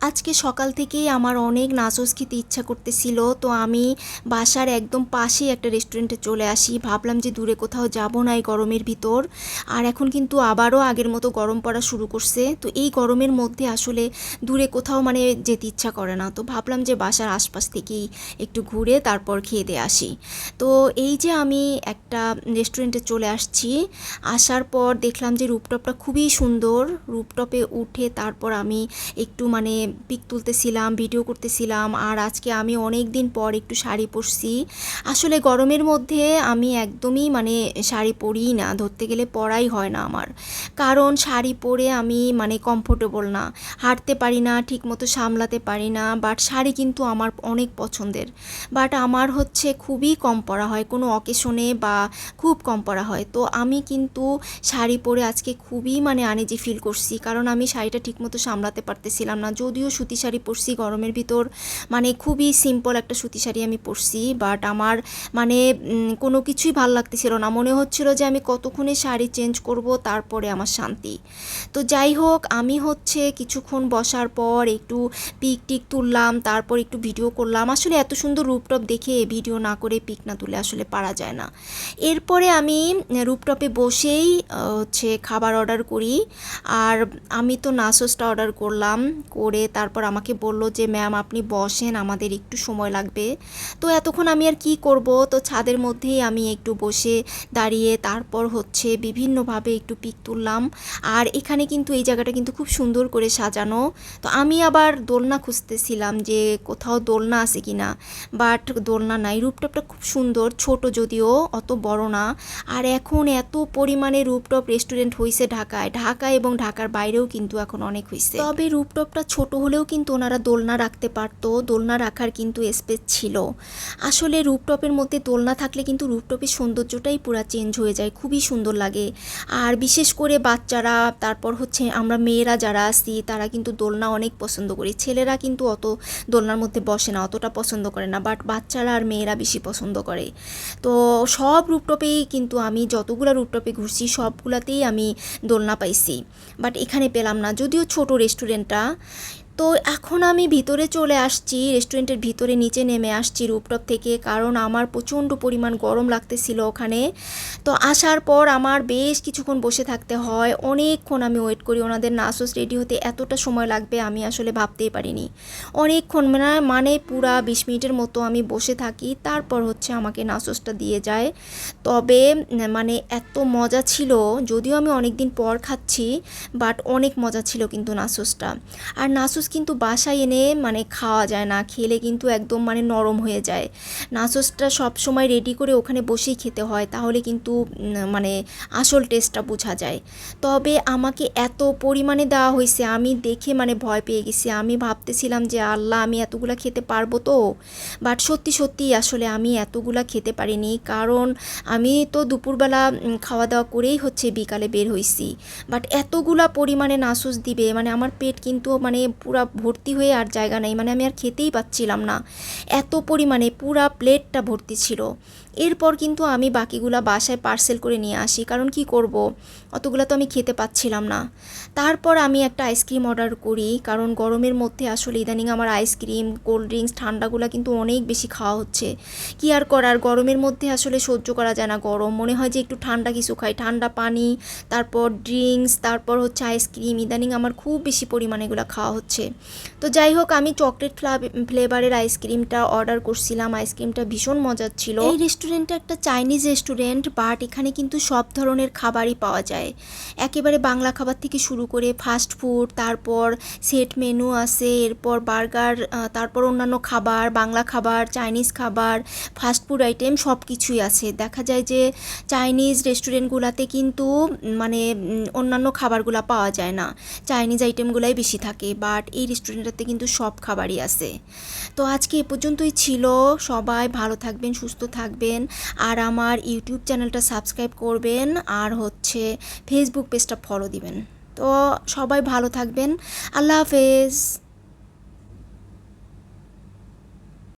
আজকে সকাল থেকেই আমার অনেক নাচোস খেতে ইচ্ছা করতেছিল, তো আমি বাসার একদম পাশেই একটা রেস্টুরেন্টে চলে আসি। ভাবলাম যে দূরে কোথাও যাব না এই গরমের ভিতর। আর এখন কিন্তু আবারও আগের মতো গরম পড়া শুরু করছে। তো এই গরমের মধ্যে আসলে দূরে কোথাও মানে যেতে ইচ্ছা করে না। তো ভাবলাম যে বাসার আশপাশ থেকেই একটু ঘুরে তারপর খেয়ে দিয়ে আসি। তো এই যে আমি একটা রেস্টুরেন্টে চলে আসছি, আসার পর দেখলাম যে রূপটপটা খুবই সুন্দর। রূপটপে উঠে তারপর আমি একটু মানে পিক তুলতেছিলাম ভিডিও করতেছিলাম, আর আজকে আমি অনেক দিন পর একটু শাড়ি পরছি। আসলে গরমের মধ্যে আমি একদমই মানে শাড়ি পরিই না, ধরতে গেলে পরাই হয় না আমার। কারণ শাড়ি পরে আমি মানে কমফোর্টেবল না, হাঁটতে পারি না ঠিক মতো সামলাতে পারি না বাট শাড়ি কিন্তু আমার অনেক পছন্দের। বাট আমার হচ্ছে খুবই কম পরা হয়, কোনো অকেশনে বা খুব কম পরা হয়। তো আমি কিন্তু শাড়ি পরে আজকে খুবই মানে আনেজি ফিল করছি, কারণ আমি শাড়িটা ঠিকমতো সামলাতে পারতেছিলাম না যদিও সুতি শাড়ি পরছি, গরমের ভিতর। মানে খুবই সিম্পল একটা সুতি শাড়ি আমি পরছি বাট আমার মানে কোনো কিছুই ভালো লাগতেছিল না। মনে হচ্ছিল যে আমি কতক্ষণে শাড়ি চেঞ্জ করব, তারপরে আমার শান্তি। তো যাই হোক, আমি হচ্ছে কিছুক্ষণ বসার পর একটু পিক টিক তুললাম, তারপর একটু ভিডিও করলাম। আসলে এত সুন্দর রূপটপ দেখে ভিডিও না করে পিক না তুলে আসলে পারা যায় না। এরপরে আমি রূপটপে বসেই হচ্ছে খাবার অর্ডার করি। আর আমি তো নাসোসটা অর্ডার করলাম, করে তারপর আমাকে বলল যে, ম্যাম, আপনি বসেন, আমাদের একটু সময় লাগবে। তো এতক্ষণ আমি আর কি করব? তো ছাদের মধ্যেই আমি একটু বসে দাঁড়িয়ে তারপর হচ্ছে বিভিন্নভাবে একটু পিক তুললাম। আর এখানে কিন্তু এই জায়গাটা কিন্তু খুব সুন্দর করে সাজানো। তো আমি আবার দোলনা খুঁজতেছিলাম যে, কোথাও দোলনা আছে কি না বাট দোলনা নাই রূপটপটা খুব সুন্দর, ছোট যদিও, অত বড় না। আর এখন এত পরিমাণে রূপটপ রেস্টুরেন্ট হয়েছে ঢাকায়। ঢাকা এবং ঢাকার বাইরেও কিন্তু এখন অনেক হয়েছে তবে রূপটপটা ছোট হলেও কিন্তু ওনারা দোলনা রাখতে পারতো, দোলনা রাখার কিন্তু স্পেস ছিল। আসলে রূপটপের মধ্যে দোলনা থাকলে কিন্তু রূপটপের সৌন্দর্যটাই পুরো চেঞ্জ হয়ে যায়, খুবই সুন্দর লাগে। আর বিশেষ করে বাচ্চারা, তারপর হচ্ছে আমরা মেয়েরা যারা আসি তারা কিন্তু দোলনা অনেক পছন্দ করি। ছেলেরা কিন্তু অত দোলনার মধ্যে বসে না, অতটা পছন্দ করে না বাট বাচ্চারা আর মেয়েরা বেশি পছন্দ করে। তো সব রূপটপেই কিন্তু আমি যতগুলো রুপটপে ঘুরছি, সবগুলাতেই আমি দোলনা পাইছি। বাট এখানে পেলাম না, যদিও ছোট রেস্টুরেন্টটা তো এখন আমি ভিতরে চলে আসছি রেস্টুরেন্টের ভিতরে নিচে নেমে আসছি রূপটপ থেকে, কারণ আমার প্রচণ্ড পরিমাণ গরম লাগতেছিল ওখানে। তো আসার পর আমার বেশ কিছুক্ষণ বসে থাকতে হয়, অনেকক্ষণ আমি ওয়েট করি, ওনাদের নাসোস রেডি হতে এতটা সময় লাগবে আমি আসলে ভাবতেই পারিনি। অনেকক্ষণ মানে মানে পুরা বিশ মিনিটের মতো আমি বসে থাকি, তারপর হচ্ছে আমাকে নাসোসটা দিয়ে যায়। তবে মানে এত মজা ছিল, যদিও আমি অনেক দিন পর খাচ্ছি বাট অনেক মজা ছিল কিন্তু নাসোসটা। আর নাসোস কিন্তু বাসায় এনে মানে খাওয়া যায় না, খেলে কিন্তু একদম মানে নরম হয়ে যায়। নাসোসটা সব সময় রেডি করে ওখানে বসেই খেতে হয়, তাহলে কিন্তু মানে আসল টেস্টটা বোঝা যায়। তবে আমাকে এত পরিমাণে দেওয়া হয়েছে, আমি দেখে মানে ভয় পেয়ে গেছি। আমি ভাবতেছিলাম যে, আল্লাহ, আমি এতগুলো খেতে পারব তো? বাট সত্যি সত্যি আসলে আমি এতগুলা খেতে পারিনি, কারণ আমি তো দুপুরবেলা খাওয়া দাওয়া করেই হচ্ছে বিকালে বের হয়েছি। বাট এতগুলা পরিমাণে নাসুস দিবে মানে আমার পেট কিন্তু মানে পুরা ভর্তি হয়ে আর জায়গা নেই। মানে আমি আর খেতেই পাচ্ছিলাম না। এত পরিমাণে পুরা প্লেটটা ভর্তি ছিল। এরপর কিন্তু আমি বাকিগুলা বাসায় পার্সেল করে নিয়ে আসি, কারণ কি করব? অতগুলো তো আমি খেতে পাচ্ছিলাম না। তারপর আমি একটা আইসক্রিম অর্ডার করি, কারণ গরমের মধ্যে আসলে ইদানিং আমার আইসক্রিম কোল্ড ড্রিঙ্কস ঠান্ডাগুলো কিন্তু অনেক বেশি খাওয়া হচ্ছে। কি আর করার? গরমের মধ্যে আসলে সহ্য করা যায় না গরম। মনে হয় যে একটু ঠান্ডা কিছু খাই, ঠান্ডা পানি, তারপর ড্রিঙ্কস তারপর হচ্ছে আইসক্রিম ইদানিং আমার খুব বেশি পরিমাণে এগুলো খাওয়া হচ্ছে। তো যাই হোক, আমি চকলেট ফ্লা ফ্লেভারের আইসক্রিমটা অর্ডার করছিলাম। আইসক্রিমটা ভীষণ মজার ছিল। এই রেস্টুরেন্টটা একটা চাইনিজ রেস্টুরেন্ট বাট এখানে কিন্তু সব ধরনের খাবারই পাওয়া যায়। একেবারে বাংলা খাবার থেকে শুরু করে ফাস্ট ফুড তারপর সেট মেনু আছে, এরপর বার্গার তারপর অন্যান্য খাবার, বাংলা খাবার চাইনিজ খাবার ফাস্ট ফুড আইটেম সব কিছুই আছে। দেখা যায় যে চাইনিজ রেস্টুরেন্টগুলোতে কিন্তু মানে অন্যান্য খাবারগুলো পাওয়া যায় না। চাইনিজ আইটেমগুলাই বেশি থাকে বাট এই রেস্টুরেন্টটাতে কিন্তু সব খাবারই আছে। তো আজকে এ পর্যন্তই ছিল। সবাই ভালো থাকবেন, সুস্থ থাকবেন। আর আমার ইউটিউব চ্যানেলটা সাবস্ক্রাইব করবেন। আর হচ্ছে ফেসবুক পেজটা ফলো দিবেন। তো সবাই ভালো থাকবেন। আল্লাহ হাফেজ।